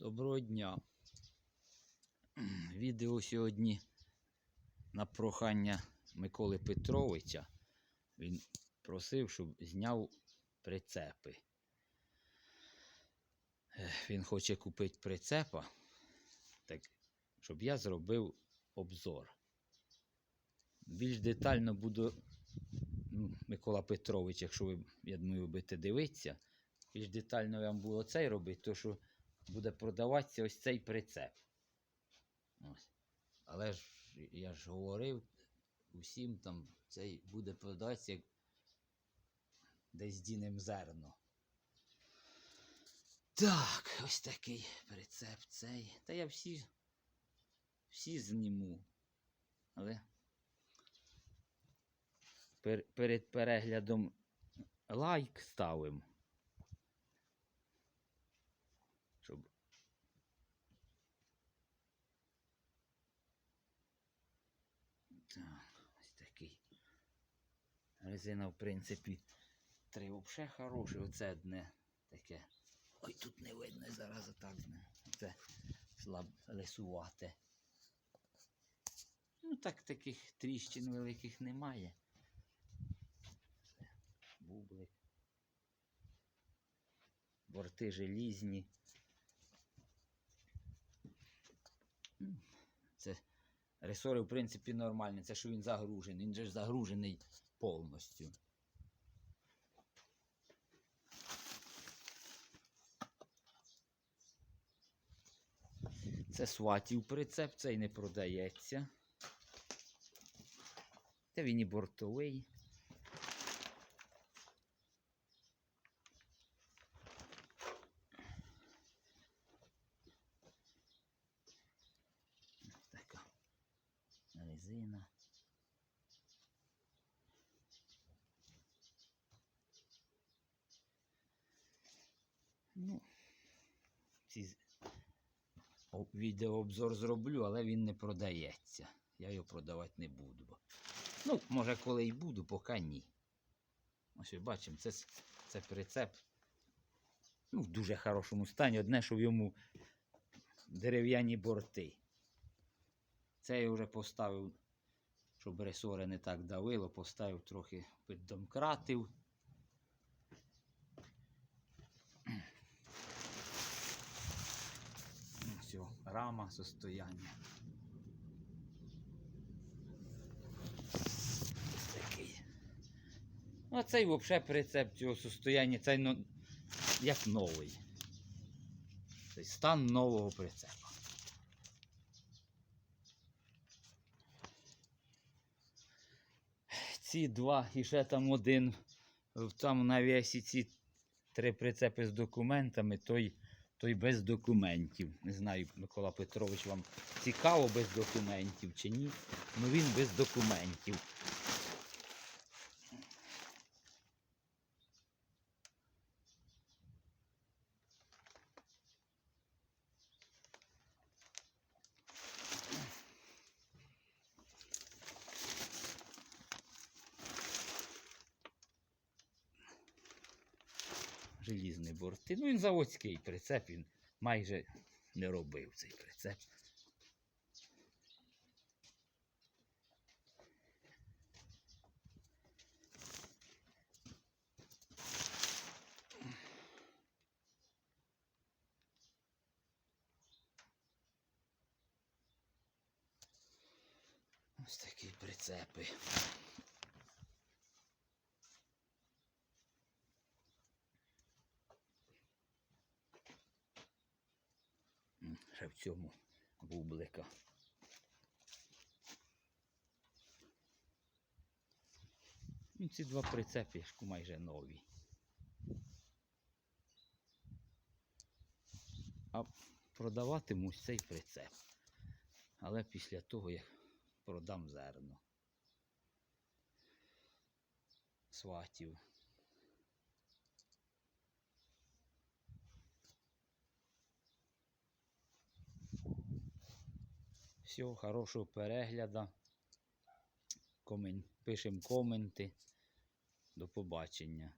Доброго дня. Відео сьогодні на прохання Миколи Петровича. Він просив, щоб зняв прицепи. Він хоче купити прицепа, так, щоб я зробив обзор. Більш детально буду, ну, Микола Петрович, якщо ви, я думаю, будете дивитися, більш детально я вам буду цей робити, то що буде продаватися ось цей прицеп. Ось. Але ж я ж говорив усім там цей буде продаватися як десь дінем зерно. Так, ось такий прицеп цей. Та я всі, всі зніму. Але пер, перед переглядом лайк ставимо. Щоб Так, ось такий. Резина, в принципі, три взагалі хороші. Оце одне таке. Ой, тут не видно зараз отак. не. Це слаб лисувате. Ну так таких тріщин великих немає. Це бублик. Борти желізні. Це ресори, в принципі, нормальні. Це що він загружений. Він же ж загружений повністю. Це сватів прицеп, цей не продається. Це він і бортовий. Резина. Ну, ці відеообзор зроблю, але він не продається. Я його продавати не буду. Ну, може, коли й буду, поки ні. Ось бачимо, це, це прицеп ну, в дуже хорошому стані. Одне, що в йому дерев'яні борти. Це я вже поставив, щоб ресори не так давило, поставив трохи піддомкратив. Все, рама состояння. Ну, цей взагалі прицеп цього состояння, цей ну, як новий. Цей стан нового прицепа. Ці два і ще там один. Там на весі ці три прицепи з документами, той, той без документів. Не знаю, Микола Петрович, вам цікаво без документів чи ні. Ну він без документів. Желізні борти. Ну він заводський прицеп, він майже не робив цей прицеп. Ось такі прицепи. М, в цьому бублика. Ну, ці два прицепи майже нові. А продаватимусь цей прицеп. Але після того, як продам зерно. Сватів. Всього хорошого перегляду. Пишемо коменти. До побачення.